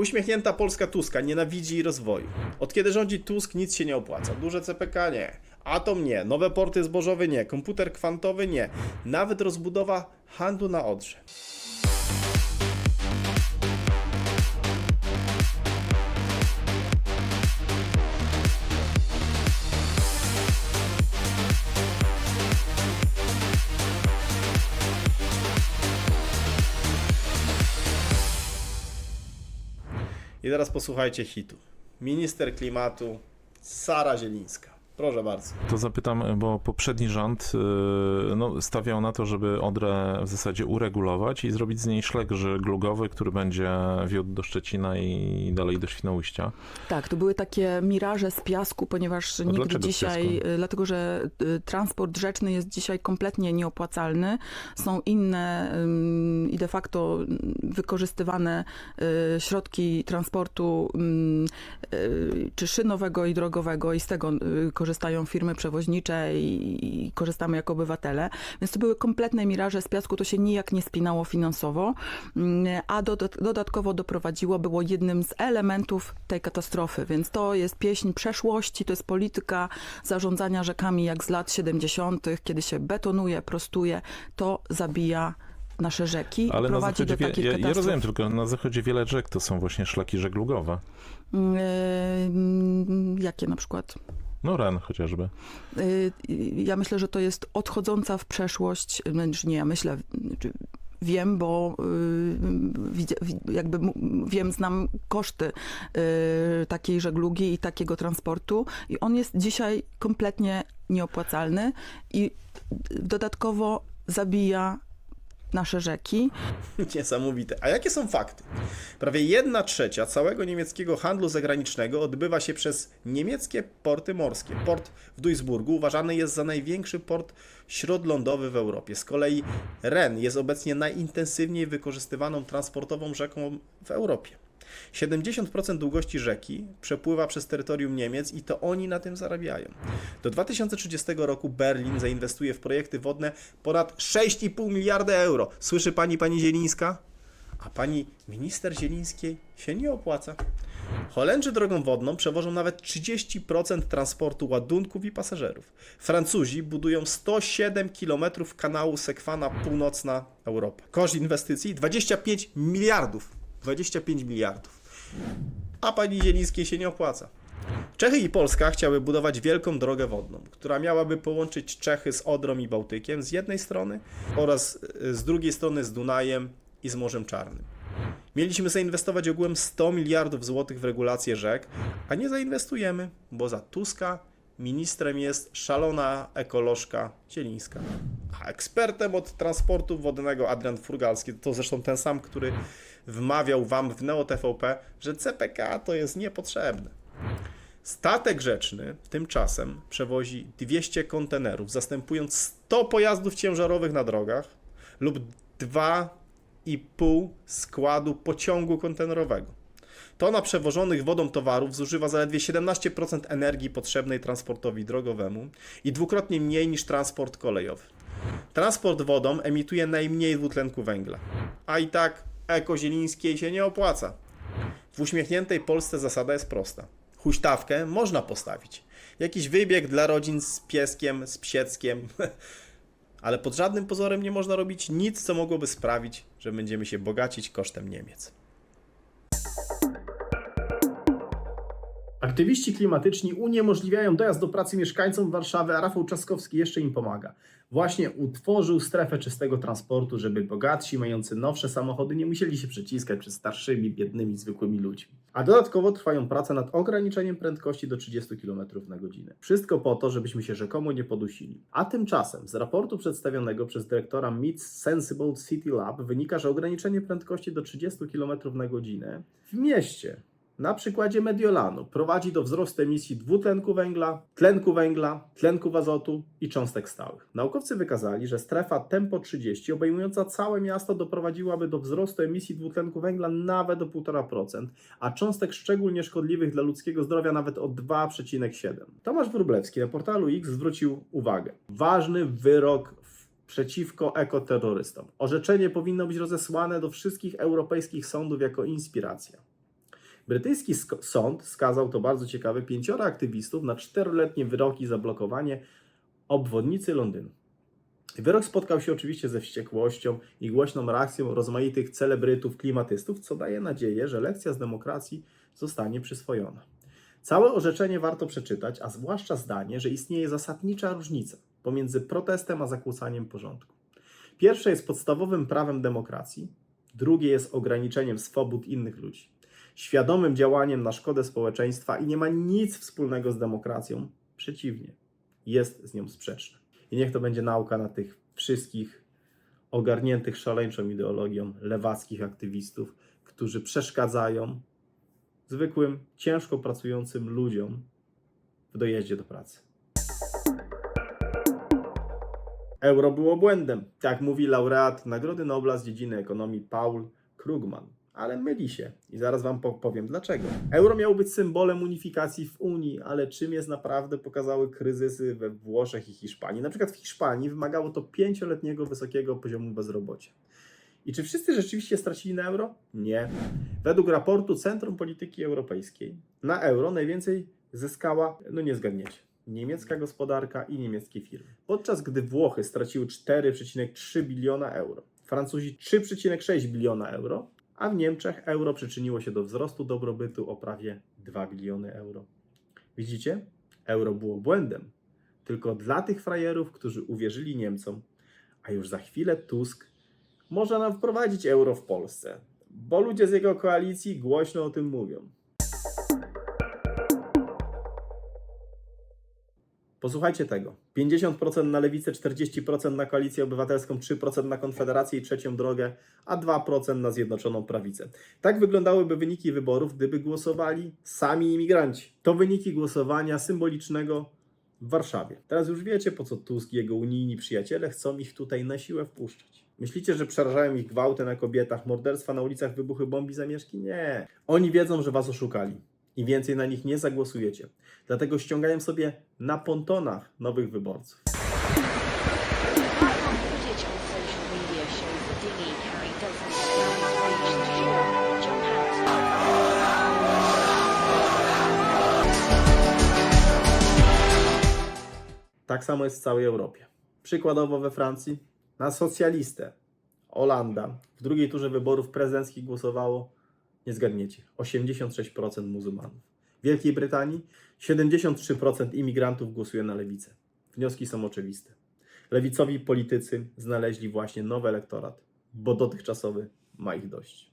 Uśmiechnięta Polska Tuska nienawidzi rozwoju. Od kiedy rządzi Tusk, nic się nie opłaca. Duże CPK nie. Atom nie. Nowe porty zbożowe nie. Komputer kwantowy nie. Nawet rozbudowa handlu na Odrze. I teraz posłuchajcie hitu. Minister klimatu Sara Zielińska. Proszę bardzo. To zapytam, bo poprzedni rząd y, no, stawiał na to, żeby Odrę w zasadzie uregulować i zrobić z niej szlek żeglugowy, który będzie wiódł do Szczecina i dalej do Świnoujścia. Tak, to były takie miraże z piasku, ponieważ z dzisiaj, y, dlatego że y, transport rzeczny jest dzisiaj kompletnie nieopłacalny. Są inne i de facto wykorzystywane środki transportu czy szynowego i drogowego i z tego y, korzystają firmy przewoźnicze i, i korzystamy jako obywatele. Więc to były kompletne miraże z piasku, to się nijak nie spinało finansowo, Mm, a dodat- dodatkowo doprowadziło, było jednym z elementów tej katastrofy. Więc to jest pieśń przeszłości, to jest polityka zarządzania rzekami jak z lat 70., kiedy się betonuje, prostuje, to zabija nasze rzeki Ale prowadzi zachodzie, do takich ja, ja rozumiem, tylko na zachodzie wiele rzek to są właśnie szlaki żeglugowe. Mm, Jakie na przykład? No Ren chociażby. Y, Ja myślę, że to jest odchodząca w przeszłość, znaczy nie, ja myślę, czy wiem, bo y, jakby wiem, znam koszty y, takiej żeglugi i takiego transportu i on jest dzisiaj kompletnie nieopłacalny i dodatkowo zabija nasze rzeki. Niesamowite. A jakie są fakty? Prawie 1 trzecia całego niemieckiego handlu zagranicznego odbywa się przez niemieckie porty morskie. Port w Duisburgu uważany jest za największy port śródlądowy w Europie. Z kolei Ren jest obecnie najintensywniej wykorzystywaną transportową rzeką w Europie. 70% długości rzeki przepływa przez terytorium Niemiec i to oni na tym zarabiają. Do 2030 roku Berlin zainwestuje w projekty wodne ponad 6,5 miliarda euro. Słyszy pani, pani Zielińska? A pani minister Zielińskiej się nie opłaca. Holendrzy drogą wodną przewożą nawet 30% transportu ładunków i pasażerów. Francuzi budują 107 km kanału Sekwana Północna Europa. Koszt inwestycji 25 miliardów. 25 miliardów. A pani Zielińskiej się nie opłaca. Czechy i Polska chciały budować wielką drogę wodną, która miałaby połączyć Czechy z Odrą i Bałtykiem z jednej strony oraz y, z drugiej strony z Dunajem i z Morzem Czarnym. Mieliśmy zainwestować ogółem 100 miliardów złotych w regulację rzek, a nie zainwestujemy, bo za Tuska ministrem jest szalona ekolożka Zielińska. A ekspertem od transportu wodnego Adrian Furgalski, to zresztą ten sam, który wmawiał wam w Neo TVP, że CPK to jest niepotrzebne. Statek rzeczny tymczasem przewozi 200 kontenerów, zastępując 100 pojazdów ciężarowych na drogach lub 2,5 składu pociągu kontenerowego. Tona przewożonych wodą towarów zużywa zaledwie 17% energii potrzebnej transportowi drogowemu i dwukrotnie mniej niż transport kolejowy. Transport wodą emituje najmniej dwutlenku węgla, a i tak ekozielińskiej się nie opłaca. W uśmiechniętej Polsce zasada jest prosta. Huśtawkę można postawić. Jakiś wybieg dla rodzin z pieskiem, z psieckiem, ale pod żadnym pozorem nie można robić nic, co mogłoby sprawić, że będziemy się bogacić kosztem Niemiec. Aktywiści klimatyczni uniemożliwiają dojazd do pracy mieszkańcom Warszawy, a Rafał Trzaskowski jeszcze im pomaga. Właśnie utworzył strefę czystego transportu, żeby bogatsi, mający nowsze samochody, nie musieli się przyciskać przed starszymi, biednymi, zwykłymi ludźmi. A dodatkowo trwają prace nad ograniczeniem prędkości do 30 km na godzinę. Wszystko po to, żebyśmy się rzekomo nie podusili. A tymczasem z raportu przedstawionego przez dyrektora MIT Sensible City Lab wynika, że ograniczenie prędkości do 30 km na godzinę w mieście na przykładzie Mediolanu prowadzi do wzrostu emisji dwutlenku węgla, tlenku węgla, tlenków azotu i cząstek stałych. Naukowcy wykazali, że strefa Tempo 30 obejmująca całe miasto doprowadziłaby do wzrostu emisji dwutlenku węgla nawet o 1,5%, a cząstek szczególnie szkodliwych dla ludzkiego zdrowia nawet o 2,7%. Tomasz Wróblewski na portalu X zwrócił uwagę. Ważny wyrok przeciwko ekoterrorystom. Orzeczenie powinno być rozesłane do wszystkich europejskich sądów jako inspiracja. Brytyjski sk- sąd skazał, to bardzo ciekawe, pięcioro aktywistów na czteroletnie wyroki za blokowanie obwodnicy Londynu. Wyrok spotkał się oczywiście ze wściekłością i głośną reakcją rozmaitych celebrytów, klimatystów, co daje nadzieję, że lekcja z demokracji zostanie przyswojona. Całe orzeczenie warto przeczytać, a zwłaszcza zdanie, że istnieje zasadnicza różnica pomiędzy protestem a zakłócaniem porządku. Pierwsze jest podstawowym prawem demokracji, drugie jest ograniczeniem swobód innych ludzi, świadomym działaniem na szkodę społeczeństwa i nie ma nic wspólnego z demokracją. Przeciwnie, jest z nią sprzeczne. I niech to będzie nauka na tych wszystkich ogarniętych szaleńczą ideologią lewackich aktywistów, którzy przeszkadzają zwykłym, ciężko pracującym ludziom w dojeździe do pracy. Euro było błędem, tak mówi laureat Nagrody Nobla z dziedziny ekonomii Paul Krugman. Ale myli się i zaraz Wam po- powiem dlaczego. Euro miało być symbolem unifikacji w Unii, ale czym jest naprawdę pokazały kryzysy we Włoszech i Hiszpanii. Na przykład w Hiszpanii wymagało to pięcioletniego wysokiego poziomu bezrobocia. I czy wszyscy rzeczywiście stracili na euro? Nie. Według raportu Centrum Polityki Europejskiej na euro najwięcej zyskała, no nie zgadniecie, niemiecka gospodarka i niemieckie firmy. Podczas gdy Włochy straciły 4,3 biliona euro, Francuzi 3,6 biliona euro, a w Niemczech euro przyczyniło się do wzrostu dobrobytu o prawie 2 biliony euro. Widzicie? Euro było błędem. Tylko dla tych frajerów, którzy uwierzyli Niemcom, a już za chwilę Tusk może nam wprowadzić euro w Polsce, bo ludzie z jego koalicji głośno o tym mówią. Posłuchajcie tego. 50% na lewicę, 40% na koalicję obywatelską, 3% na konfederację i trzecią drogę, a 2% na zjednoczoną prawicę. Tak wyglądałyby wyniki wyborów, gdyby głosowali sami imigranci. To wyniki głosowania symbolicznego w Warszawie. Teraz już wiecie, po co Tusk i jego unijni przyjaciele chcą ich tutaj na siłę wpuszczać. Myślicie, że przerażają ich gwałty na kobietach, morderstwa na ulicach, wybuchy bomb i zamieszki? Nie. Oni wiedzą, że was oszukali i więcej na nich nie zagłosujecie. Dlatego ściągają sobie na pontonach nowych wyborców. Tak samo jest w całej Europie. Przykładowo we Francji na socjalistę Olanda w drugiej turze wyborów prezydenckich głosowało, nie zgadniecie, 86% muzułmanów. W Wielkiej Brytanii 73% imigrantów głosuje na lewicę. Wnioski są oczywiste. Lewicowi politycy znaleźli właśnie nowy elektorat, bo dotychczasowy ma ich dość.